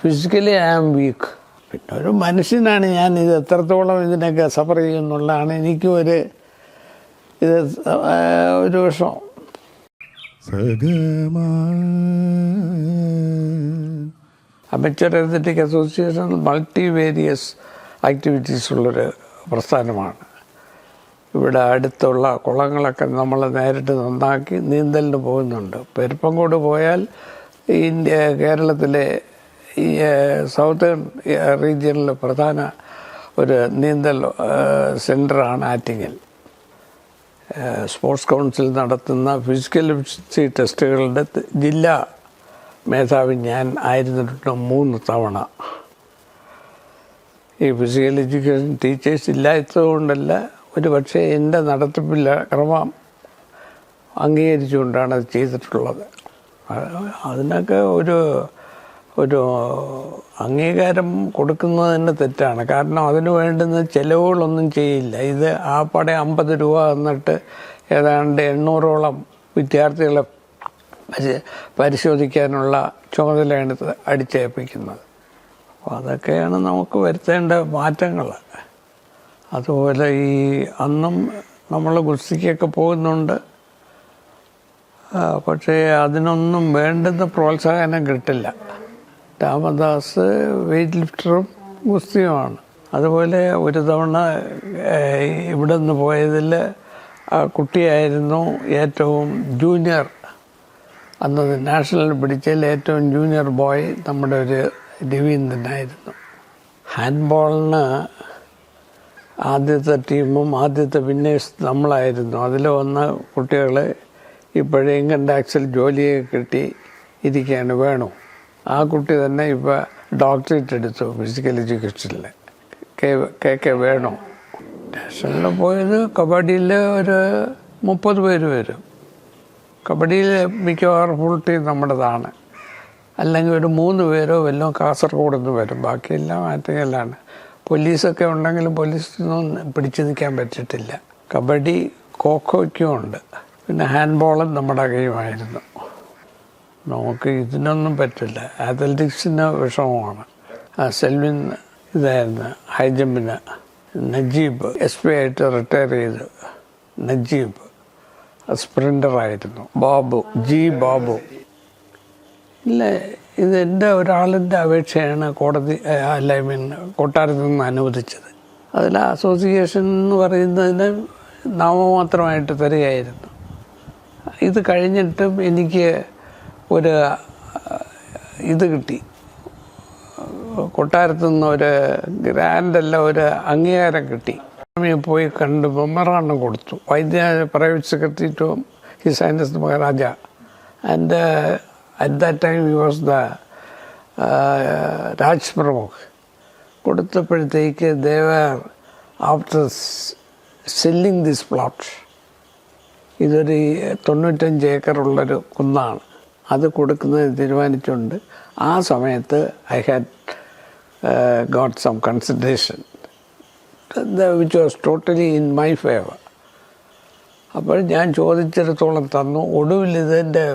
Physically I am week പിന്നെ ഒരു മനുഷ്യനാണ് ഞാൻ. ഇത് എത്രത്തോളം ഇതിനൊക്കെ സഫർ ചെയ്യുന്നുള്ളതാണ് എനിക്കും ഒരു ഇത് ഒരു വിഷമം. Amateur athletic association multi various activities ഉള്ളൊരു പ്രസ്ഥാനമാണ്. ഇവിടെ അടുത്തുള്ള കുളങ്ങളൊക്കെ നമ്മൾ നേരിട്ട് നന്നാക്കി നീന്തലിന് പോകുന്നുണ്ട്. പെരുപ്പങ്കോട് പോയാൽ ഇന്ത്യ കേരളത്തിലെ ഈ സൗത്തേൺ റീജിയനിലെ പ്രധാന ഒരു നീന്തൽ സെന്ററാണ് ആറ്റിങ്ങിൽ. സ്പോർട്സ് കൗൺസിൽ നടത്തുന്ന ഫിസിക്കൽ എഫിഷ്യൻസി ടെസ്റ്റുകളുടെ ജില്ലാ മേധാവി ഞാൻ ആയിരുന്നിട്ടുണ്ട് മൂന്ന് തവണ. ഈ ഫിസിക്കൽ എഡ്യൂക്കേഷൻ ടീച്ചേഴ്സ് ഇല്ലാത്തതുകൊണ്ടല്ല ഒരു പക്ഷേ എന്റെ നടത്തിപ്പില്ല ക്രമം അംഗീകരിച്ചുകൊണ്ടാണ് അത് ചെയ്തിട്ടുള്ളത്. അത് അതിനൊക്കെ ഒരു ഒരു അംഗീകാരം കൊടുക്കുന്നത് തന്നെ തെറ്റാണ്. കാരണം അതിന് വേണ്ടുന്ന ചിലവുകളൊന്നും ചെയ്യില്ല. ഇത് ആ പടെ അമ്പത് രൂപ എന്നിട്ട് ഏതാണ്ട് എണ്ണൂറോളം വിദ്യാർത്ഥികളെ പരി- പരിശോധിക്കാനുള്ള ചുമതലയാണ് അടിച്ചേൽപ്പിക്കുന്നത്. അപ്പോൾ അതൊക്കെയാണ് നമുക്ക് വരുത്തേണ്ട മാറ്റങ്ങൾ. അതുപോലെ ഈ അന്നും നമ്മൾ ഗുസ്തിക്കൊക്കെ പോകുന്നുണ്ട്. പക്ഷേ അതിനൊന്നും വേണ്ടുന്ന പ്രോത്സാഹനം കിട്ടില്ല. രാമദാസ് വെയിറ്റ് ലിഫ്റ്ററും ഗുസ്തിയുമാണ്. അതുപോലെ ഒരു തവണ ഇവിടെ നിന്ന് പോയതിൽ ആ കുട്ടിയായിരുന്നു ഏറ്റവും ജൂനിയർ. അന്ന് നാഷണൽ പിടിച്ചതിൽ ഏറ്റവും ജൂനിയർ ബോയ് നമ്മുടെ ഒരു രവീന്ദ്രനായിരുന്നു. ഹാൻഡ്ബോളിന് ആദ്യത്തെ ടീമും ആദ്യത്തെ വിന്നേഴ്സ് നമ്മളായിരുന്നു. അതിൽ വന്ന കുട്ടികൾ ഇപ്പോഴേ ഇൻകം ടാക്സിൽ ജോലിയെ കിട്ടി ഇരിക്കുകയാണ് വേണു. ആ കുട്ടി തന്നെ ഇപ്പോൾ ഡോക്ടറേറ്റ് എടുത്തു ഫിസിക്കൽ എഡ്യൂക്കേഷനിൽ കെ കെ കെ വേണു. നാഷണലിൽ പോയത് കബഡിയിൽ ഒരു മുപ്പത് പേര് വരും. കബഡിയിൽ മിക്കവാറും ഫുൾ ടീം നമ്മുടേതാണ്. അല്ലെങ്കിൽ ഒരു മൂന്ന് പേരോ വല്ലതും കാസർഗോഡ് നിന്ന് വരും. ബാക്കിയെല്ലാം ആറ്റെല്ലാം പോലീസൊക്കെ ഉണ്ടെങ്കിലും പോലീസിനൊന്നും പിടിച്ചു നിൽക്കാൻ പറ്റിയിട്ടില്ല. കബഡി കോക്കോയ്ക്കും ഉണ്ട്. പിന്നെ ഹാൻഡ്ബോളും നമ്മുടെ കൈമായിരുന്നു നമുക്ക് ഇതിനൊന്നും പറ്റില്ല. അത്ലറ്റിക്സിന് വിഷമമാണ്. സെൽവിൻ ഇതായിരുന്നു. ഹൈ ജമ്പിന് നജീബ് എസ് പി ആയിട്ട് റിട്ടയർ ചെയ്ത് നജീബ് സ്പ്രിന്ററായിരുന്നു ബാബു ജി ബാബു. ഇല്ല ഇത് എന്റെ ഒരാളിന്റെ അപേക്ഷയാണ് കോടതി അല്ല ഐ മീൻ കൊട്ടാരത്തിൽ നിന്ന് അനുവദിച്ചത്. അതിൽ അസോസിയേഷൻ എന്ന് പറയുന്നതിന് നാമമാത്രമായിട്ട് തരികയായിരുന്നു. ഇത് കഴിഞ്ഞിട്ടും എനിക്ക് ഒരു ഇത് കിട്ടി. കൊട്ടാരത്തു നിന്ന് ഒരു ഗ്രാൻഡല്ല ഒരു അംഗീകാരം കിട്ടി. സ്വാമിയെ പോയി കണ്ട് മെമ്മറാണ്ടം കൊടുത്തു. വൈദ്യ private secretary to his highness Maharaja. And at that time he was the Raj Pramukh. കൊടുത്തപ്പോഴത്തേക്ക് ദേവർ ആഫ്റ്റർ സെല്ലിങ് ദിസ് പ്ലോട്ട് ഇതൊരു തൊണ്ണൂറ്റഞ്ച് ഏക്കറുള്ളൊരു കുന്നാണ്. അത് കൊടുക്കുന്നതിന് തീരുമാനിച്ചുകൊണ്ട് ആ സമയത്ത് I had got some consideration which was totally in my favour അപ്പോൾ ഞാൻ ചോദിച്ചിടത്തോളം തന്നു. ഒടുവിൽ ഇതിന്റെ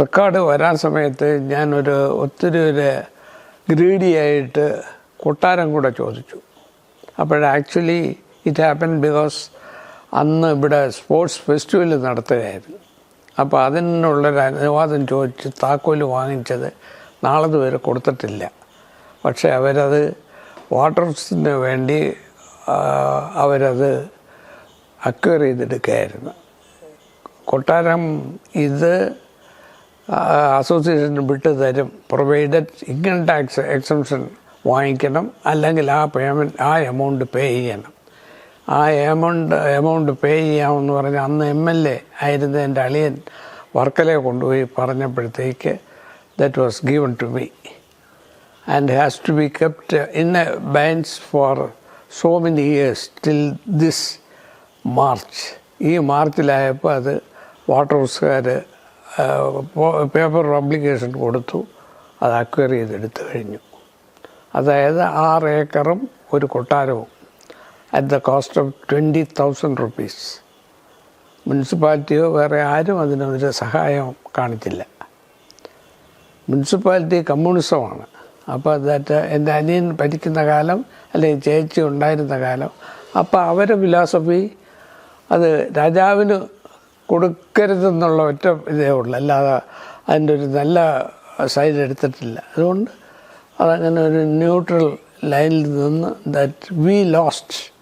റെക്കോർഡ് വരാൻ സമയത്ത് ഞാനൊരു ഒത്തിരി ഒരു ഗ്രീഡിയായിട്ട് കൊട്ടാരം കൂടെ ചോദിച്ചു. അപ്പോൾ ആക്ച്വലി ഇറ്റ് ഹാപ്പൻ ബിക്കോസ് അന്ന് ഇവിടെ സ്പോർട്സ് ഫെസ്റ്റിവൽ നടത്തുകയായിരുന്നു. അപ്പോൾ അതിനുള്ളൊരു അനുവാദം ചോദിച്ച് താക്കോൽ വാങ്ങിച്ചത് നാളത് വരെ കൊടുത്തിട്ടില്ല. പക്ഷേ അവരത് വാട്ടർസിന് വേണ്ടി അവരത് അക്വയർ ചെയ്തെടുക്കുകയായിരുന്നു. കൊട്ടാരം ഇത് അസോസിയേഷൻ വിട്ട് തരും. പ്രൊവൈഡഡ് ഇൻകം ടാക്സ് എക്സംഷൻ വാങ്ങിക്കണം. അല്ലെങ്കിൽ ആ പേയ്മെന്റ് ആ എമൗണ്ട് പേ ചെയ്യണം. ആ എമൗണ്ട് എമൗണ്ട് പേ ചെയ്യാമെന്ന് പറഞ്ഞ് അന്ന് എം എൽ എ ആയിരുന്ന എന്റെ അളിയൻ വർക്കലയെ കൊണ്ടുപോയി പറഞ്ഞപ്പോഴത്തേക്ക് that was given to me and has to be kept in abeyance for so many years till this March ഈ മാർച്ചിലായപ്പോൾ അത് വാട്ടർ ഹൗസുകാർ പേപ്പർ പബ്ലിക്കേഷൻ കൊടുത്തു. അത് അക്വയർ ചെയ്തെടുത്തു കഴിഞ്ഞു. അതായത് ആറ് ഏക്കറും ഒരു കൊട്ടാരവും. At the cost of twenty thousand rupees മുനിസിപ്പാലിറ്റിയോ വേറെ ആരും അതിനൊരു സഹായം കാണിച്ചില്ല. മുനിസിപ്പാലിറ്റി കമ്മ്യൂണിസമാണ് അപ്പോൾ ദാറ്റ് എന്റെ അനിയൻ ഭരിക്കുന്ന കാലം അല്ലെങ്കിൽ ചേച്ചി ഉണ്ടായിരുന്ന കാലം അപ്പോൾ അവരെ ഫിലോസഫി അത് രാജാവിന് കൊടുക്കരുതെന്നുള്ള ഒറ്റ ഇതേ ഉള്ളൂ. അല്ലാതെ അതിന്റെ ഒരു നല്ല സൈഡ് എടുത്തിട്ടില്ല. അതുകൊണ്ട് അതങ്ങനെ ഒരു ന്യൂട്രൽ ലൈനിൽ നിന്ന് ദാറ്റ് വി ലോസ്റ്റ്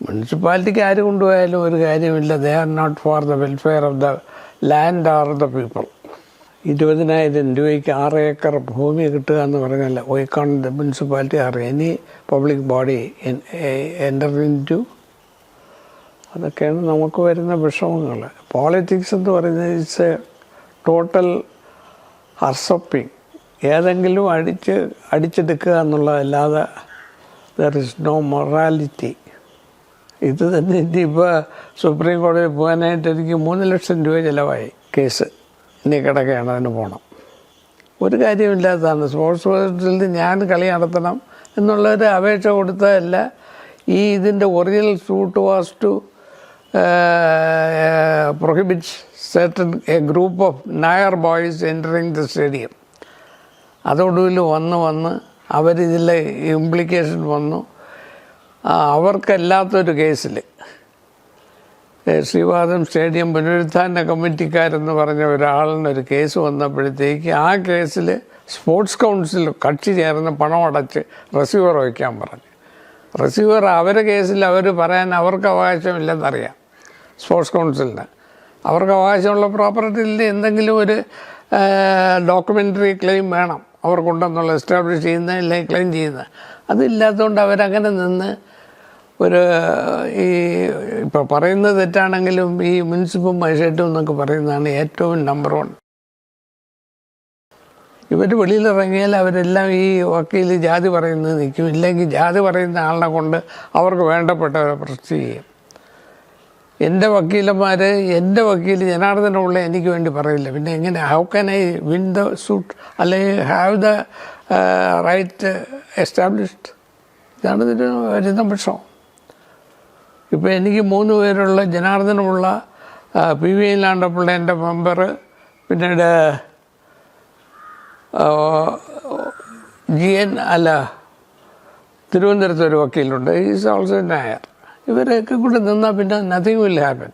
മുനിസിപ്പാലിറ്റിക്ക് ആര് കൊണ്ടുപോയാലും ഒരു കാര്യമില്ല. They are not for the welfare of the land or the people ഇരുപതിനായിരം രൂപയ്ക്ക് ആറ് ഏക്കർ ഭൂമി കിട്ടുക എന്ന് പറഞ്ഞാൽ ഒയ്ക്കോൺ the municipality or any public body enter into അതൊക്കെയാണ് നമുക്ക് വരുന്ന വിഷമങ്ങൾ. പോളിറ്റിക്സ് എന്ന് പറയുന്നത് ഇറ്റ്സ് ടോട്ടൽ ഹർസപ്പിങ് ഏതെങ്കിലും അടിച്ച് അടിച്ചെടുക്കുക എന്നുള്ളതല്ലാതെ ദർ ഇസ് നോ മൊറാലിറ്റി ഇത് തന്നെ ഇനിയിപ്പോൾ സുപ്രീം കോടതിയിൽ പോകാനായിട്ട് എനിക്ക് മൂന്ന് ലക്ഷം രൂപ ചിലവായി കേസ്. ഇനി കിടക്കുകയാണ് അതിന് പോകണം ഒരു കാര്യമില്ലാത്തതാണ്. സ്പോർട്സ് കോഴ്സിൽ ഞാൻ കളി നടത്തണം എന്നുള്ളൊരു അപേക്ഷ കൊടുത്തതല്ല. ഈ ഇതിന്റെ original suit was to prohibit certain a group of Nair boys entering the stadium അതോടുകൂടി വന്ന് വന്ന് അവരിതിലെ ഇംപ്ലിക്കേഷൻ വന്നു. അവർക്കല്ലാത്തൊരു കേസിൽ ശ്രീവാദം സ്റ്റേഡിയം പുനരുത്ഥാന കമ്മിറ്റിക്കാരെന്ന് പറഞ്ഞ ഒരാളിനൊരു കേസ് വന്നപ്പോഴത്തേക്ക് ആ കേസിൽ സ്പോർട്സ് കൗൺസിൽ കക്ഷി ചേർന്ന് പണം അടച്ച് റിസീവർ വയ്ക്കാൻ പറഞ്ഞു. റിസീവർ അവരെ കേസിൽ അവർ പറയാൻ അവർക്ക് അവകാശമില്ലെന്നറിയാം സ്പോർട്സ് കൗൺസിലിന്. അവർക്ക് അവകാശമുള്ള പ്രോപ്പർട്ടിയിൽ എന്തെങ്കിലും ഒരു ഡോക്യുമെന്ററി ക്ലെയിം വേണം. അവർക്കുണ്ടെന്നുള്ള എസ്റ്റാബ്ലിഷ് ചെയ്യുന്ന അല്ലെങ്കിൽ ക്ലെയിം ചെയ്യുന്ന. അതില്ലാത്തതുകൊണ്ട് അവരങ്ങനെ നിന്ന് ഒരു ഈ ഇപ്പോൾ പറയുന്നത് തെറ്റാണെങ്കിലും ഈ മുനിസിപ്പൽ മജിസ്ട്രേറ്റും എന്നൊക്കെ പറയുന്നതാണ് ഏറ്റവും നമ്പർ വൺ ഇവർ വെളിയിലിറങ്ങിയാൽ അവരെല്ലാം ഈ വക്കീൽ ജാതി പറയുന്നത് നിൽക്കും. ഇല്ലെങ്കിൽ ജാതി പറയുന്ന ആളിനെ കൊണ്ട് അവർക്ക് വേണ്ടപ്പെട്ടവരെ പ്രശ്നം ചെയ്യും. എന്റെ വക്കീലന്മാർ എന്റെ വക്കീൽ ജനാർദ്ദനുള്ള എനിക്ക് വേണ്ടി പറയില്ല. പിന്നെ എങ്ങനെ? How can I win the suit അല്ലെങ്കിൽ ഹാവ് ദ റൈറ്റ് എസ്റ്റാബ്ലിഷ്ഡ് ഇതാണ് ഇതിന് വരുന്ന പക്ഷം ഇപ്പോൾ എനിക്ക് മൂന്ന് പേരുള്ള ജനാർദ്ദനമുള്ള പി വി ഇല്ലാണ്ടപ്പിള്ള എന്റെ മെമ്പർ പിന്നീട് ജി എൻ അല്ല തിരുവനന്തപുരത്ത് ഒരു വക്കീലുണ്ട്. Is also Nair. ഇവരൊക്കെ കൂടെ നിന്നാൽ പിന്നെ നത്തിങ് വിൽ ഹാപ്പൻ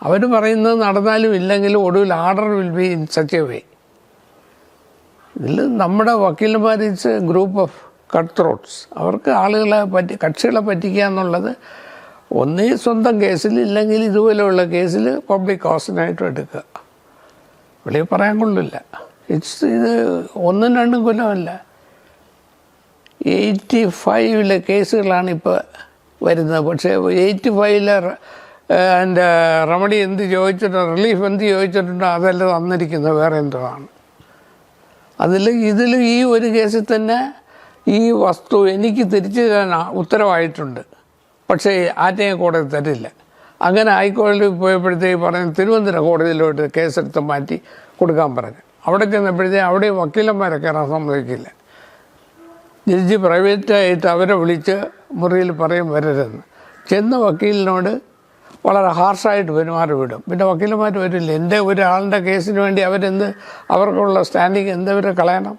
അവർ പറയുന്നത് നടന്നാലും ഇല്ലെങ്കിലും ഒടുവിൽ order will be in such a way ഇതിൽ നമ്മുടെ വക്കീലന്മാർ it's a group of cut throats അവർക്ക് ആളുകളെ പറ്റി കക്ഷികളെ പറ്റിക്കുക എന്നുള്ളത് ഒന്നേ സ്വന്തം കേസിൽ ഇല്ലെങ്കിൽ ഇതുപോലെയുള്ള കേസിൽ പബ്ലിക് കോസിനായിട്ടും എടുക്കുക. വെളിയിൽ പറയാൻ കൊള്ളില്ല. ഇറ്റ്സ് ഇത് ഒന്നും രണ്ടും കൊല്ലമല്ല. എയ്റ്റി ഫൈവിലെ കേസുകളാണ് ഇപ്പോൾ വരുന്നത് പക്ഷേ എയ്റ്റ് ഫൈവിലെ എന്റെ റെമഡി എന്ത് ചോദിച്ചിട്ടോ റിലീഫ് എന്ത് ചോദിച്ചിട്ടുണ്ടോ അതല്ല തന്നിരിക്കുന്നത് വേറെ എന്തോ ആണ് അതിൽ ഇതിൽ ഈ ഒരു കേസിൽ തന്നെ ഈ വസ്തു എനിക്ക് തിരിച്ചു തരാൻ ഉത്തരവായിട്ടുണ്ട്. പക്ഷേ ആറ്റയെ കോടതി തരില്ല. അങ്ങനെ ഹൈക്കോടതി പോയപ്പോഴത്തേക്ക് പറഞ്ഞു തിരുവനന്തപുരം കോടതിയിലോട്ട് കേസെടുത്ത് മാറ്റി കൊടുക്കാൻ പറഞ്ഞു. അവിടെ ചെന്നപ്പോഴത്തേക്ക് അവിടെയും വക്കീലന്മാരെ കയറാൻ സമ്മതിക്കില്ല. ജഡ്ജി പ്രൈവറ്റായിട്ട് അവരെ വിളിച്ച് മുറിയിൽ പറയും വരരുതെന്ന്. ചെന്ന വക്കീലിനോട് വളരെ ഹാർഷായിട്ട് പെരുമാറി വിടും. പിന്നെ വക്കീലന്മാർ വരില്ല. എന്റെ ഒരാളുടെ കേസിന് വേണ്ടി അവരെന്ത് അവർക്കുള്ള സ്റ്റാൻഡിങ് എന്തവരെ കളയണം?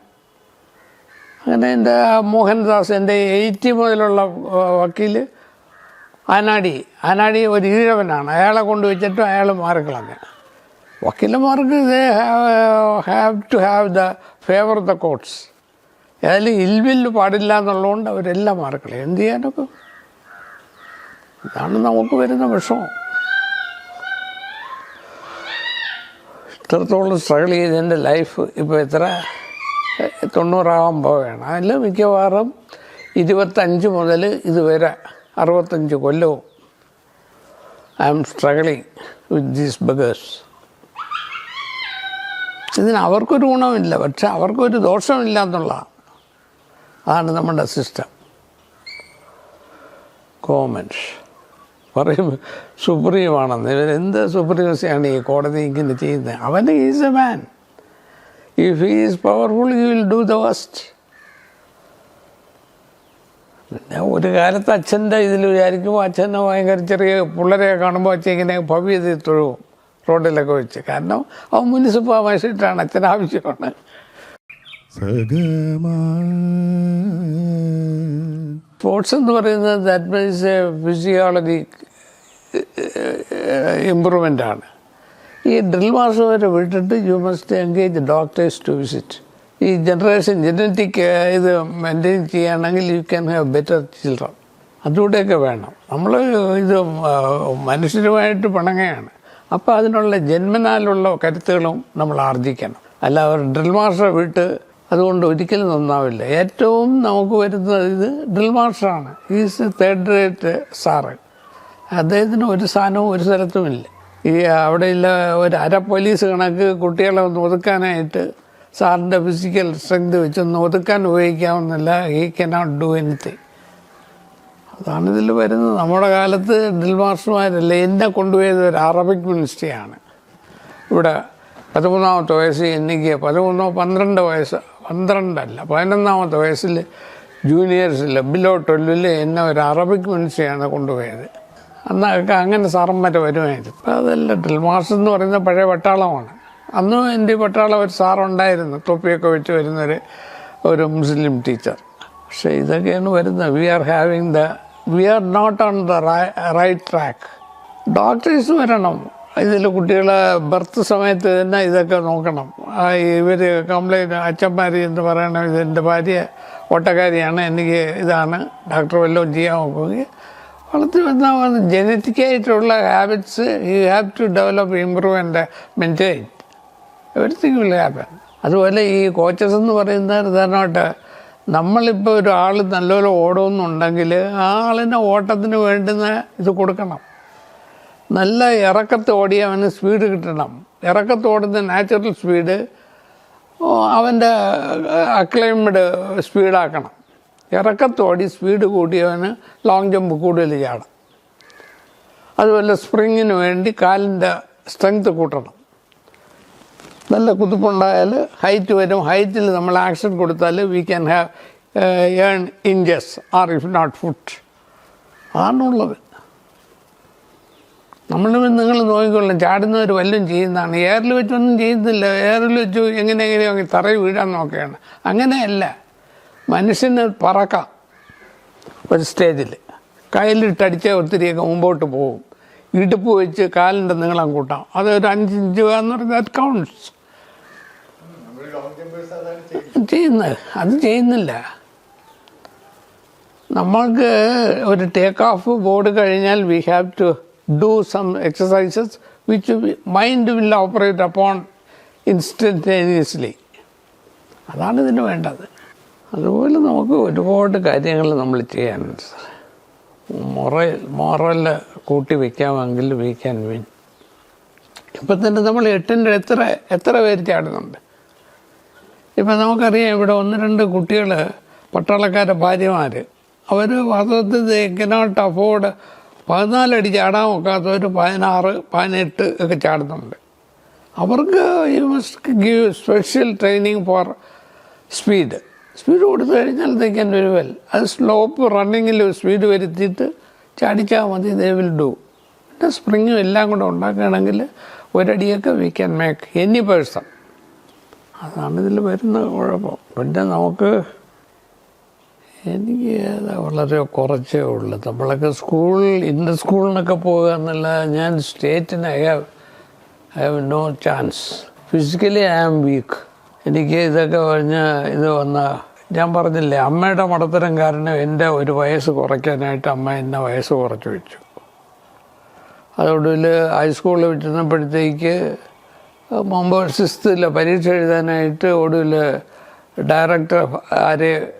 അങ്ങനെ എന്റെ മോഹൻദാസ് എന്റെ എയ്റ്റി മുതലുള്ള വക്കീൽ ആനാടി ആനാടി ഒരു ഈഴവനാണ്. അയാളെ കൊണ്ട് വെച്ചിട്ട് അയാൾ മാറിക്കളഞ്ഞ. വക്കീലന്മാർക്ക് they have to have the favour the courts. ഏതായാലും ഇൽവിൽ പാടില്ല എന്നുള്ളതുകൊണ്ട് അവരെല്ലാം മാറിക്കളയും. എന്ത് ചെയ്യാനൊക്കെ? ഇതാണ് നമുക്ക് വരുന്ന വിഷമം. ഇത്രത്തോളം സ്ട്രഗിൾ ചെയ്ത് എന്റെ ലൈഫ് ഇപ്പോൾ എത്ര? തൊണ്ണൂറാവാൻ പോവുകയാണ്. അതിൽ മിക്കവാറും ഇരുപത്തഞ്ച് മുതൽ ഇതുവരെ അറുപത്തഞ്ച് കൊല്ലവും I am struggling with these buggers ഇതിന് അവർക്കൊരു ഗുണമില്ല. പക്ഷെ അവർക്കൊരു ദോഷമില്ല എന്നുള്ളതാണ് അതാണ് നമ്മുടെ സിസ്റ്റം കോമൻസ് പറയും സുപ്രീമാണെന്ന്. ഇവരെന്ത് സുപ്രീമസിയാണ് ഈ കോടതി ഇങ്ങനെ ചെയ്യുന്നത്? അവൻ is a man if he is powerful you will do the worst പിന്നെ ഒരു കാലത്ത് അച്ഛന്റെ ഇതിൽ വിചാരിക്കുമ്പോൾ അച്ഛനെ ഭയങ്കര ചെറിയ പിള്ളേരെ കാണുമ്പോൾ അച്ഛൻ ഇങ്ങനെ ഭവ്യത തൊഴുവും റോഡിലൊക്കെ വെച്ച്. കാരണം അവൻ മുനിസിപ്പൽ മജിസ്ട്രേറ്റാണ്. അച്ഛൻ ആവശ്യമാണ്. സ്പോർട്സ് എന്ന് പറയുന്നത് that means a physiology improvement ആണ്. ഈ ഡ്രിൽ മാസ്റ്റർ വരെ വിട്ടിട്ട് you must engage doctors to visit ഈ ജനറേഷൻ ജനറ്റിക് ഇത് മെയിന്റെയിൻ ചെയ്യുകയാണെങ്കിൽ you can have better children അതുകൂടെയൊക്കെ വേണം. നമ്മൾ ഇത് മനുഷ്യരുമായിട്ട് പിണങ്ങുകയാണ്. അപ്പോൾ അതിനുള്ള ജന്മനാലുള്ള കരുത്തുകളും നമ്മൾ ആർജിക്കണം. അല്ല ഒരു ഡ്രിൽ മാസ്റ്റർ വിട്ട് അതുകൊണ്ട് ഒരിക്കലും നന്നാവില്ല. ഏറ്റവും നമുക്ക് വരുന്നത് ഇത് ഡ്രിൽ മാസ്റ്ററാണ് ഈസ് തേർഡ് റേറ്റ് സാറ് അദ്ദേഹത്തിന് ഒരു സാധനവും ഒരു സ്ഥലത്തുമില്ല ഈ അവിടെയുള്ള ഒരു അര പോലീസ് കണക്ക് കുട്ടികളെ ഒന്ന് ഒതുക്കാനായിട്ട് സാറിന്റെ ഫിസിക്കൽ സ്ട്രെങ്ത് വെച്ചൊന്ന് ഒതുക്കാൻ ഉപയോഗിക്കാവുന്നില്ല ഈ കനോട്ട് ഡു എനിത്തിങ് അതാണ് ഇതിൽ വരുന്നത്. നമ്മുടെ കാലത്ത് ഡ്രിൽ മാസ്റ്റർമാരല്ല എന്നെ കൊണ്ടുപോയത് ഒരു അറബിക് മിനിസ്ട്രിയാണ് ഇവിടെ പതിമൂന്നാമത്തെ വയസ്സ് എനിക്ക് പതിമൂന്നോ പന്ത്രണ്ട് വയസ്സ് പന്ത്രണ്ടല്ല പതിനൊന്നാമത്തെ വയസ്സിൽ ജൂനിയേഴ്സിൽ ബിലോ ട്വൽവിൽ എന്നെ ഒരു അറബിക് മനുഷ്യയാണ് കൊണ്ടുപോയത്. അന്നൊക്കെ അങ്ങനെ സാറന്മാരെ വരുമായിരുന്നു. ഇപ്പം അതല്ല ഡ്രിൽ മാസ്റ്റർ എന്ന് പറയുന്ന പഴയ പട്ടാളമാണ്. അന്നും എന്റെ പട്ടാളം ഒരു സാറുണ്ടായിരുന്നു തൊപ്പിയൊക്കെ വെച്ച് വരുന്നൊരു ഒരു മുസ്ലിം ടീച്ചർ പക്ഷേ ഇതൊക്കെയാണ് വരുന്നത്. We are having the we are not on the right track doctors വരണം. ഇതിൽ കുട്ടികളെ ബർത്ത് സമയത്ത് തന്നെ ഇതൊക്കെ നോക്കണം. ഇവർ കംപ്ലൈന്റ് അച്ഛന്മാർ എന്ന് പറയണം ഇതെന്റെ ഭാര്യ ഓട്ടക്കാരിയാണ് എനിക്ക് ഇതാണ്. ഡോക്ടർ വല്ലതും ചെയ്യാൻ നോക്കുകയും വളർത്തി വന്നാൽ ജനറ്റിക്കായിട്ടുള്ള habits you have to develop improve and maintain everything will happen അതുപോലെ ഈ കോച്ചസ് എന്ന് പറയുന്ന ഉദാഹരണമായിട്ട് നമ്മളിപ്പോൾ ഒരാൾ നല്ലപോലെ ഓടുമെന്നുണ്ടെങ്കിൽ ആ ആളിന് ഓട്ടത്തിന് വേണ്ടുന്ന ഇത് കൊടുക്കണം. നല്ല ഇറക്കത്ത് ഓടിയവന് സ്പീഡ് കിട്ടണം. ഇറക്കത്ത് ഓടുന്ന നാച്ചുറൽ സ്പീഡ് അവന്റെ അക്ലൈംഡ് സ്പീഡാക്കണം ഇറക്കത്തോടി സ്പീഡ് കൂട്ടിയവന് ലോങ് ജമ്പ് കൂടുതൽ ചാടാം അതുപോലെ സ്പ്രിങ്ങിന് വേണ്ടി കാലിന്റെ സ്ട്രെങ്ത് കൂട്ടണം. നല്ല കുതിപ്പുണ്ടായാൽ ഹൈറ്റ് വരും. ഹൈറ്റിൽ നമ്മൾ ആക്ഷൻ കൊടുത്താൽ we can have earn inches or if not foot അതാണുള്ളത്. നമ്മൾ നിങ്ങൾ നോക്കിക്കൊള്ളും ചാടുന്നവർ വല്ലതും ചെയ്യുന്നതാണ്. എയറിൽ വെച്ചൊന്നും ചെയ്യുന്നില്ല. എയറിൽ വെച്ച് എങ്ങനെ എങ്ങനെയോ തറയിൽ വീഴാൻ നോക്കുകയാണ്. അങ്ങനെയല്ല. മനുഷ്യന് പറക്കാം. ഒരു സ്റ്റേജിൽ കയ്യിലിട്ടടിച്ച ഒത്തിരിയൊക്കെ മുമ്പോട്ട് പോകും. ഇടുപ്പ് വെച്ച് കാലിന്റെ നീളം കൂട്ടാം. അത് ഒരു അഞ്ച് ഇഞ്ച് എന്ന് പറഞ്ഞാൽ അത് കൗണ്ട്സ് ചെയ്യുന്നത്. അത് ചെയ്യുന്നില്ല. നമ്മൾക്ക് ഒരു ടേക്ക് ഓഫ് ബോർഡ് കഴിഞ്ഞാൽ we have to do some exercises which mind will operate upon instantaneously അതാണ് ഇതിന് വേണ്ടത്. അതുപോലെ നമുക്ക് ഒരുപാട് കാര്യങ്ങൾ നമ്മൾ ചെയ്യാനുണ്ട് മൊറൽ മോറൽ കൂട്ടി വയ്ക്കാമെങ്കിൽ വി ക്യാൻ വിൻ ഇപ്പം തന്നെ നമ്മൾ എട്ടിന്റെ എത്ര എത്ര പേര് ചാടുന്നുണ്ട്? ഇപ്പം നമുക്കറിയാം ഇവിടെ ഒന്ന് രണ്ട് കുട്ടികൾ പട്ടാളക്കാരെ ഭാര്യമാർ അവർ വാസ്തവത്തിൽ കനോട്ട് അഫോർഡ് പതിനാലടി ചാടാൻ ഒക്കാത്തവർ പതിനാറ് പതിനെട്ട് ഒക്കെ ചാടുന്നുണ്ട്. അവർക്ക് you must give special training for speed. Speed കൊടുത്തു കഴിഞ്ഞാൽ തേക്കാൻ വരുവൽ അത് സ്ലോപ്പ് റണ്ണിങ്ങിൽ സ്പീഡ് വരുത്തിയിട്ട് ചാടിച്ചാൽ മതി ദേ വിൽ ഡു പിന്നെ സ്പ്രിങ്ങും എല്ലാം കൂടെ ഉണ്ടാക്കുകയാണെങ്കിൽ ഒരടിയൊക്കെ we can make any person അതാണ് ഇതിൽ വരുന്ന കുഴപ്പം. പിന്നെ നമുക്ക് എനിക്ക് വളരെ കുറച്ചേ ഉള്ളൂ. നമ്മളൊക്കെ സ്കൂളിൽ ഇന്ന സ്കൂളിനൊക്കെ പോകുക എന്നല്ല ഞാൻ സ്റ്റേറ്റിന് I have I have no chance. Physically I am weak എനിക്ക് ഇതൊക്കെ പറഞ്ഞ് ഇത് വന്ന ഞാൻ പറഞ്ഞില്ലേ അമ്മയുടെ മടത്തരം കാരണം എന്റെ ഒരു വയസ്സ് കുറയ്ക്കാനായിട്ട് അമ്മ എന്നെ വയസ്സ് കുറച്ച് വെച്ചു. അതോടൊപ്പം ഹൈസ്കൂളിൽ വിട്ടിരുന്നപ്പോഴത്തേക്ക് മുമ്പ് സിക്സ്ത്തില്ല പരീക്ഷ എഴുതാനായിട്ട് ഒടുവിൽ ഡയറക്ടർ ആര്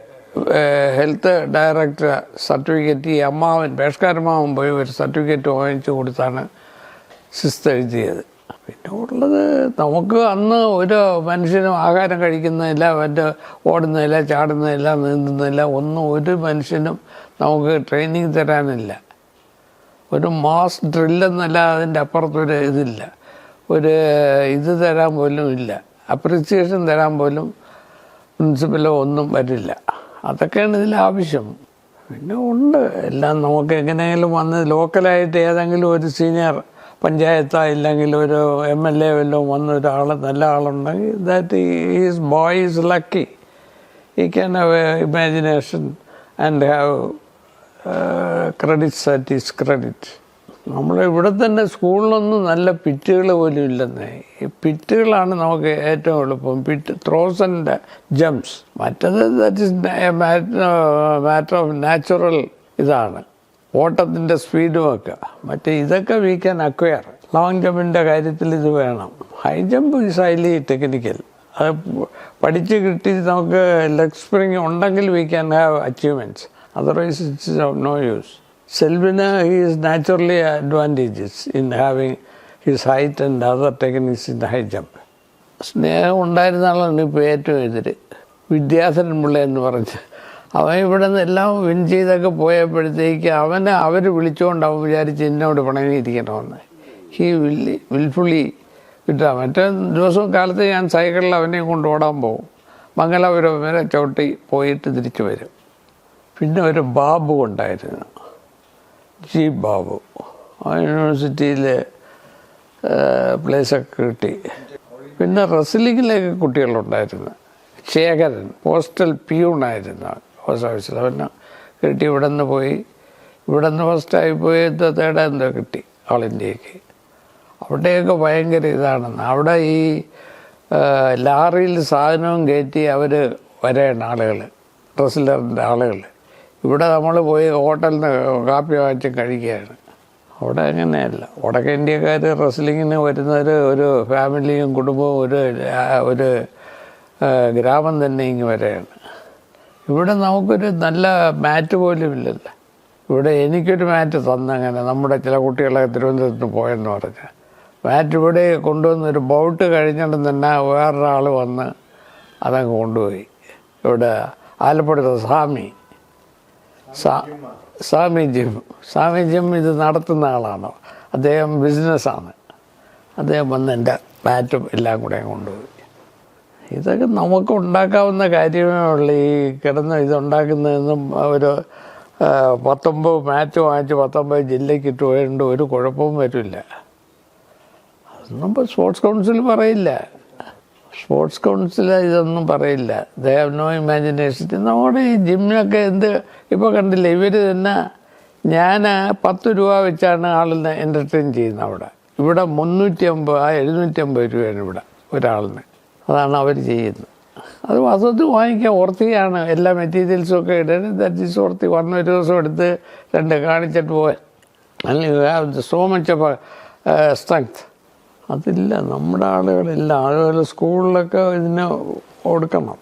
ഹെൽത്ത് ഡയറക്ടർ സർട്ടിഫിക്കറ്റ് ഈ അമ്മാവൻ പേഷ്കാരമാവൻ പോയി ഒരു സർട്ടിഫിക്കറ്റ് വാങ്ങിച്ചു കൊടുത്താണ് സിസ്റ്റർ എഴുതിയത്. പിന്നെ ഉള്ളത് നമുക്ക് അന്ന് ഒരു മനുഷ്യനും ആഹാരം കഴിക്കുന്നില്ല മറ്റേ ഓടുന്നില്ല ചാടുന്നില്ല നീന്തുന്നില്ല ഒന്നും ഒരു മനുഷ്യനും നമുക്ക് ട്രെയിനിങ് തരാനില്ല. ഒരു മാസ് ഡ്രില്ലെന്നല്ല അതിന്റെ അപ്പുറത്തൊരു ഇതില്ല. ഒരു ഇത് തരാൻ പോലും ഇല്ല. അപ്രിസിയേഷൻ തരാൻ പോലും പ്രിൻസിപ്പലോ ഒന്നും വരില്ല. അതൊക്കെയാണ് ഇതിൽ ആവശ്യം. പിന്നെ ഉണ്ട്. എല്ലാം നമുക്ക് എങ്ങനെയെങ്കിലും വന്ന് ലോക്കലായിട്ട് ഏതെങ്കിലും ഒരു സീനിയർ പഞ്ചായത്തോ ഇല്ലെങ്കിൽ ഒരു എം എൽ എ വല്ലതും വന്ന ഒരാൾ നല്ല ആളുണ്ടെങ്കിൽ that is boy is lucky. He can have imagination and have credits at is at നമ്മളെ ഇവിടെ തന്നെ സ്കൂളിലൊന്നും നല്ല പിറ്റുകൾ പോലും ഇല്ലെന്നേ. ഈ പിറ്റുകളാണ് നമുക്ക് ഏറ്റവും എളുപ്പം. പിറ്റ് ത്രോസ് ആൻഡ് ജംപ്സ് മറ്റത് that is matter of natural ഇതാണ്. ഓട്ടത്തിന്റെ സ്പീഡും ഒക്കെ. മറ്റേ ഇതൊക്കെ വി ക്യാൻ അക്വയർ ലോങ് ജമ്പിന്റെ കാര്യത്തിൽ ഇത് വേണം. High jump is highly technical അത് പഠിച്ച് കിട്ടി നമുക്ക് ലെഗ് സ്പ്രിങ് ഉണ്ടെങ്കിൽ we can have achievements otherwise it's no use സെൽവിന് is naturally advantageous in having his height and other techniques in high jump സ്നേഹം ഉണ്ടായിരുന്ന ആളാണ് ഇപ്പോൾ ഏറ്റവും എതിര്. വിദ്യാധരൻ പിള്ള എന്ന് പറഞ്ഞ്. അവൻ ഇവിടെ നിന്ന് എല്ലാം വിൻ ചെയ്തൊക്കെ പോയപ്പോഴത്തേക്ക് അവനെ അവർ വിളിച്ചുകൊണ്ട് അവൻ വിചാരിച്ച് എന്നോട് പിണങ്ങിയിരിക്കണമെന്ന്. ഹീ വില്ലി വിൽഫുള്ളി വിട്ടാ. മറ്റേ ദിവസവും കാലത്ത് ഞാൻ സൈക്കിളിൽ അവനെയും കൊണ്ട് ഓടാൻ പോകും. മംഗലാപുരം വരെ ചവിട്ടി പോയിട്ട് തിരിച്ചു വരും. പിന്നെ ഒരു ബാബു ഉണ്ടായിരുന്നു. ജി ബാബു ആ യൂണിവേഴ്സിറ്റിയിലെ പ്ലേസൊക്കെ കിട്ടി പിന്നെ റെസ്ലിങ്ങിലേക്ക് കുട്ടികളുണ്ടായിരുന്നു. ശേഖരൻ പോസ്റ്റൽ പിയൂണായിരുന്നു. പോസ്റ്റ് ഓഫീസിൽ. അവന് കിട്ടി ഇവിടെ നിന്ന് പോയി. ഇവിടെ നിന്ന് ഫസ്റ്റായി പോയി തേടാൻ എന്തോ കിട്ടി ഓൾ ഇന്ത്യയ്ക്ക് അവിടെയൊക്കെ ഭയങ്കര ഇതാണെന്ന്. അവിടെ ഈ ലാറിയിൽ സാധനവും കയറ്റി അവർ വരെയാണ് ആളുകൾ റെസ്ലറിന്റെ ആളുകൾ ഇവിടെ നമ്മൾ പോയി ഹോട്ടലിൽ നിന്ന് കാപ്പി വാങ്ങിച്ച് കഴിക്കുകയാണ്. അവിടെ അങ്ങനെയല്ല. വടക്കേ ഇന്ത്യക്കാർ റെസ്ലിങ്ങിന് വരുന്നവർ ഒരു ഫാമിലിയും കുടുംബവും ഒരു ഒരു ഗ്രാമം തന്നെ ഇങ്ങ് വരെയാണ്. ഇവിടെ നമുക്കൊരു നല്ല മാറ്റ് പോലും ഇല്ലല്ലോ. ഇവിടെ എനിക്കൊരു മാറ്റ് തന്നങ്ങനെ. നമ്മുടെ ചില കുട്ടികളെ തിരുവനന്തപുരത്ത് പോയെന്ന് പറഞ്ഞ്. മാറ്റ് ഇവിടെ കൊണ്ടുവന്ന് ഒരു ബൗട്ട് കഴിഞ്ഞിട്ട് തന്നെ വേറൊരാൾ വന്ന് അതങ്ങ് കൊണ്ടുപോയി. ഇവിടെ ആലപ്പുഴത്തെ സ്വാമി. സാ സ്വാമി ജിം സ്വാമി ജിം ഇത് നടത്തുന്ന ആളാണ്. അദ്ദേഹം ബിസിനസ്സാണ്. അദ്ദേഹം വന്ന് എന്റെ മാറ്റും എല്ലാം കൂടെ കൊണ്ടുപോയി. ഇതൊക്കെ നമുക്ക് ഉണ്ടാക്കാവുന്ന കാര്യമേ ഉള്ളൂ. ഈ കിടന്ന് ഇതുണ്ടാക്കുന്നതെന്നും ആ, പത്തൊമ്പത് മാറ്റ് വാങ്ങിച്ച് പത്തൊമ്പത് ജില്ലയ്ക്ക് ഇട്ട് പോയതുകൊണ്ട് ഒരു കുഴപ്പവും വരില്ല. അതൊന്നും ഇപ്പോൾ സ്പോർട്സ് കൗൺസിൽ പറയില്ല. സ്പോർട്സ് കൗൺസിൽ ഇതൊന്നും പറയില്ല. ദേ ഹാവ് നോ ഇമാജിനേഷൻ നമ്മുടെ ഈ ജിമ്മിനൊക്കെ എന്ത് ഇപ്പോൾ കണ്ടില്ലേ ഇവർ തന്നെ ഞാൻ പത്ത് രൂപ വെച്ചാണ് ആളിനെ എന്റർടൈൻ ചെയ്യുന്നത് അവിടെ. ഇവിടെ മുന്നൂറ്റി അമ്പത് എഴുന്നൂറ്റി അമ്പത് രൂപയാണ് ഇവിടെ ഒരാളിന്. അതാണ് അവർ ചെയ്യുന്നത്. അത് വസതി വാങ്ങിക്കാൻ ഓർത്തിയാണ്. എല്ലാ മെറ്റീരിയൽസും ഒക്കെ ഇടുന്നത് ദാറ്റ് ഈസ് ഓർത്തി വന്ന ഒരു ദിവസം എടുത്ത് രണ്ട് കാണിച്ചിട്ട് പോയാൽ അല്ലെങ്കിൽ സോ മച്ച് ഓഫ് സ്ട്രെങ്ത് അതില്ല. നമ്മുടെ ആളുകളെല്ലാം. ആളുകൾ സ്കൂളിലൊക്കെ ഇതിന് കൊടുക്കണം.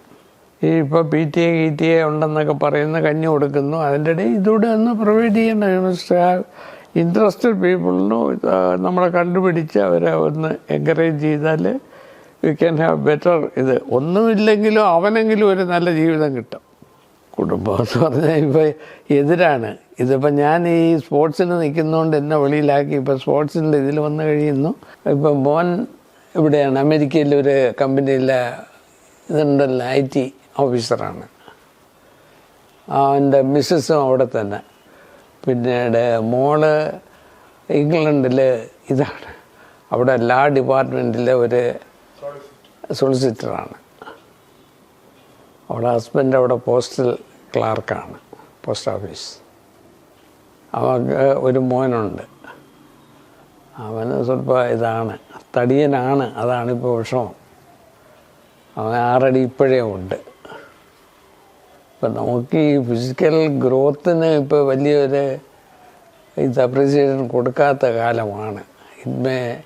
ഈ ഇപ്പോൾ P T A E T A ഉണ്ടെന്നൊക്കെ പറയുന്ന കഞ്ഞി കൊടുക്കുന്നു. അതിന്റെ ഇടയിൽ ഇതൂടെ ഒന്ന് പ്രൊവൈഡ് ചെയ്യണം. ഇൻട്രസ്റ്റഡ് പീപ്പിളിന് നമ്മളെ കണ്ടുപിടിച്ച് അവരെ ഒന്ന് എൻകറേജ് ചെയ്താൽ യു ക്യാൻ ഹാവ് ബെറ്റർ ഇത്. ഒന്നുമില്ലെങ്കിലും അവനെങ്കിലും ഒരു നല്ല ജീവിതം കിട്ടും. കുടുംബം എന്ന് പറഞ്ഞാൽ ഇപ്പോൾ എതിരാണ്. ഇതിപ്പോൾ ഞാൻ ഈ സ്പോർട്സിന് നിൽക്കുന്നതുകൊണ്ട് എന്നെ വെളിയിലാക്കി. ഇപ്പോൾ സ്പോർട്സിന്റെ ഇതിൽ വന്നു കഴിയുന്നു. ഇപ്പം മോൻ ഇവിടെയാണ്. അമേരിക്കയിലെ ഒരു കമ്പനിയിലെ ഇതുണ്ടല്ലോ ഐ ടി ഓഫീസറാണ്. അവന്റെ മിസ്സസും അവിടെ തന്നെ. പിന്നീട് മോൾ ഇംഗ്ലണ്ടിൽ ഇതാണ്. അവിടെ എല്ലാ ഡിപ്പാർട്ട്മെന്റിലെ ഒരു സോളിസിറ്ററാണ്. അവിടെ ഹസ്ബൻഡ് അവിടെ പോസ്റ്റൽ ക്ലാർക്കാണ് പോസ്റ്റ് ഓഫീസ്. അവർക്ക് ഒരു മോനുണ്ട്. അവന് സ്വല്പം ഇതാണ് തടിയനാണ് അതാണിപ്പോൾ വിഷമം. അവൻ ആറടി ഇപ്പോഴേ ഉണ്ട്. ഇപ്പം നമുക്ക് ഈ ഫിസിക്കൽ ഗ്രോത്തിന് ഇപ്പോൾ വലിയൊരു ഇത് അപ്രീസിയേഷൻ കൊടുക്കാത്ത കാലമാണ്. ഇൻമേ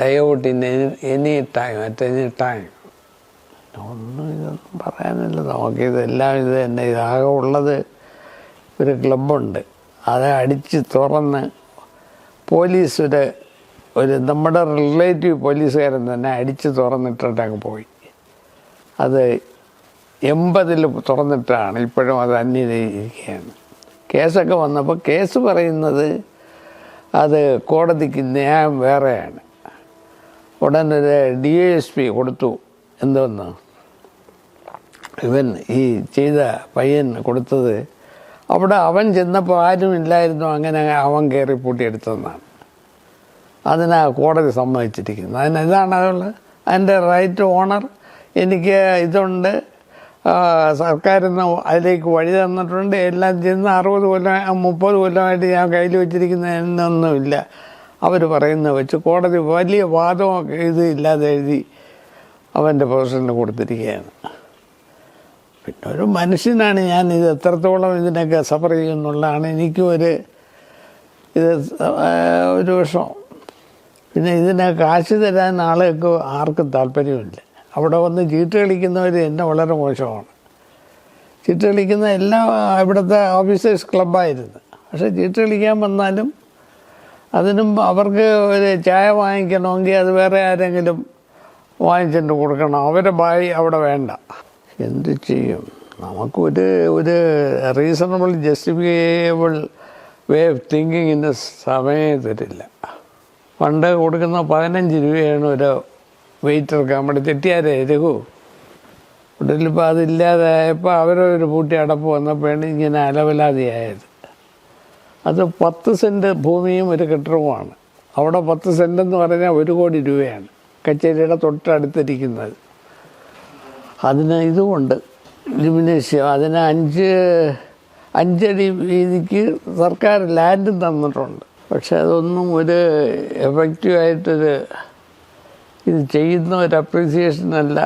diode in any time at any time ഒന്നും ഇതൊന്നും പറയാനില്ല. നമുക്ക് ഇതെല്ലാം ഇത് തന്നെ. ഇതാകെ ഉള്ളത് ഒരു ക്ലബുണ്ട് അത് അടിച്ച് തുറന്ന് പോലീസ് ഒരു ഒരു നമ്മുടെ റിലേറ്റീവ് പോലീസുകാരൻ തന്നെ അടിച്ച് തുറന്നിട്ടിട്ട് അങ്ങ് പോയി. അത് എൺപതിൽ തുറന്നിട്ടാണ്. ഇപ്പോഴും അത് അന്യതയിരിക്കുകയാണ് കേസൊക്കെ വന്നപ്പോൾ കേസ് പറയുന്നത് അത് കോടതിക്ക് ന്യായം വേറെയാണ്. ഉടനെ ഡി എസ് പി കൊടുത്തു. എന്തോന്ന്? ഇവൻ ഈ ചെയ്ത പയ്യൻ കൊടുത്തത് അവിടെ അവൻ ചെന്നപ്പോൾ ആരും ഇല്ലായിരുന്നു അങ്ങനെ അവൻ കയറി പൂട്ടിയെടുത്തതെന്നാണ് അതിനാ കോടതി സമ്മതിച്ചിരിക്കുന്നത്. അതിന് ഇതാണ് അതുള്ളത്? അതിന്റെ റൈറ്റ് ഓണർ എനിക്ക് ഇതുണ്ട്. സർക്കാരിന്ന് അതിലേക്ക് വഴി തന്നിട്ടുണ്ട്. എല്ലാം ചെന്ന് അറുപത് കൊല്ലം മുപ്പത് കൊല്ലമായിട്ട് ഞാൻ കയ്യിൽ വെച്ചിരിക്കുന്നതിനൊന്നുമില്ല. അവർ പറയുന്നത് വെച്ച് കോടതി വലിയ വാദമൊക്കെ ഇത് ഇല്ലാതെ എഴുതി അവന്റെ പ്രൊഫഷന് കൊടുത്തിരിക്കുകയാണ്. പിന്നെ ഒരു മനുഷ്യനാണ് ഞാൻ ഇത് എത്രത്തോളം ഇതിനൊക്കെ സഫർ ചെയ്യുന്നുള്ളതാണ് എനിക്കും ഒരു ഇത് ഒരു വിഷമം. പിന്നെ ഇതിനെ കാശ് തരാൻ ആളുകൾക്ക് ആർക്കും താല്പര്യമില്ല. അവിടെ വന്ന് ചീട്ട് കളിക്കുന്നവർ എന്നെ വളരെ മോശമാണ്. ചീട്ട് കളിക്കുന്ന എല്ലാ ഇവിടുത്തെ ഓഫീസേഴ്സ് ക്ലബ്ബായിരുന്നു പക്ഷേ ചീട്ട് കളിക്കാൻ വന്നാലും അതിനും അവർക്ക് ഒരു ചായ വാങ്ങിക്കണമെങ്കിൽ അത് വേറെ ആരെങ്കിലും വാങ്ങിച്ചിട്ട് കൊടുക്കണം. അവരെ ബായി അവിടെ വേണ്ട. എന്ത് ചെയ്യും? നമുക്കൊരു ഒരു റീസണബിൾ ജസ്റ്റിഫിക്കബിൾ വേ ഓഫ് തിങ്കിങ്ങിന് സമയം തരില്ല പണ്ട് കൊടുക്കുന്ന പതിനഞ്ച് രൂപയാണ് ഒരു വെയിറ്റർക്ക് നമ്മുടെ തെറ്റിയാരെ രഘു. ഉടലിപ്പോൾ അതില്ലാതായപ്പോൾ അവരൊരു പൂട്ടി അടപ്പ് വന്നപ്പോഴാണ് ഇങ്ങനെ അലവലാതിയായത്. അത് പത്ത് സെന്റ് ഭൂമിയും ഒരു കെട്ടിടവുമാണ്. അവിടെ പത്ത് സെന്റെന്ന് പറഞ്ഞാൽ ഒരു കോടി രൂപയാണ്. കച്ചേരിയുടെ തൊട്ടടുത്തിരിക്കുന്നത്. അതിന് ഇതുകൊണ്ട് ലിമിനേഷ്യം. അതിന് അഞ്ച് അഞ്ചടി വീതിക്ക് സർക്കാർ ലാൻഡും തന്നിട്ടുണ്ട്. പക്ഷെ അതൊന്നും ഒരു എഫക്റ്റീവായിട്ടൊരു ഇത് ചെയ്യുന്ന ഒരു അപ്രീസിയേഷൻ അല്ല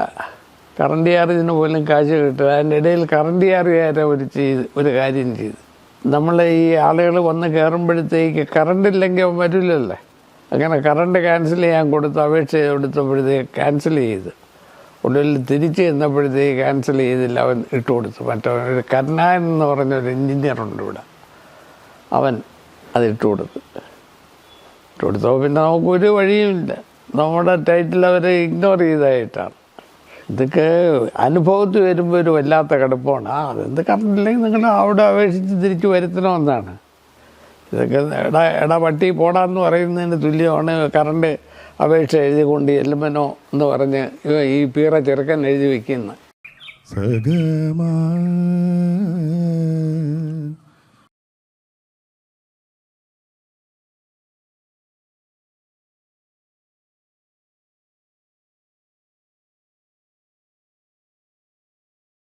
കറണ്ട് ചാർജിന് പോലും കാശ് കിട്ടുക അതിന്റെ ഇടയിൽ കറണ്ട് ചാർജ് വരെ ഒരു ചെയ്ത് ഒരു കാര്യം ചെയ്ത്. നമ്മൾ ഈ ആളുകൾ വന്ന് കയറുമ്പോഴത്തേക്ക് കറണ്ട് ഇല്ലെങ്കിൽ വരില്ലല്ലേ. അങ്ങനെ കറണ്ട് ക്യാൻസൽ ചെയ്യാൻ കൊടുത്ത് അപേക്ഷ കൊടുത്തപ്പോഴത്തേക്ക് ക്യാൻസൽ ചെയ്ത്. ഒടുവിൽ തിരിച്ച് ചെന്നപ്പോഴത്തേക്ക് ക്യാൻസൽ ചെയ്തില്ല. അവൻ ഇട്ട് കൊടുത്തു. മറ്റവൻ ഒരു കരുണായൻ എന്ന് പറഞ്ഞ ഒരു എഞ്ചിനീയറുണ്ട് ഇവിടെ. അവൻ അത് ഇട്ട് കൊടുത്തു. ഇട്ട് കൊടുത്തപ്പോൾ പിന്നെ നമുക്ക് ഒരു വഴിയുമില്ല. നമ്മുടെ ടൈറ്റിൽ അവരെ ഇഗ്നോർ ചെയ്തതായിട്ടാണ് ഇതൊക്കെ അനുഭവത്തിൽ വരുമ്പോൾ ഒരു വല്ലാത്ത കടുപ്പമാണ്. ആ അതെന്ത് കറണ്ടില്ലെങ്കിൽ നിങ്ങൾ അവിടെ അപേക്ഷിച്ച് തിരിച്ച് വരുത്തണമെന്നാണ്. ഇതൊക്കെ എടാ എടാ പോടാന്ന് പറയുന്നതിന് തുല്യമാണ് കറണ്ട് അപേക്ഷ എഴുതിക്കൊണ്ട് എല്ലുമ്പനോ എന്ന് പറഞ്ഞ് ഈ പീറ ചെറുക്കൻ എഴുതി വയ്ക്കുന്ന സഗമാ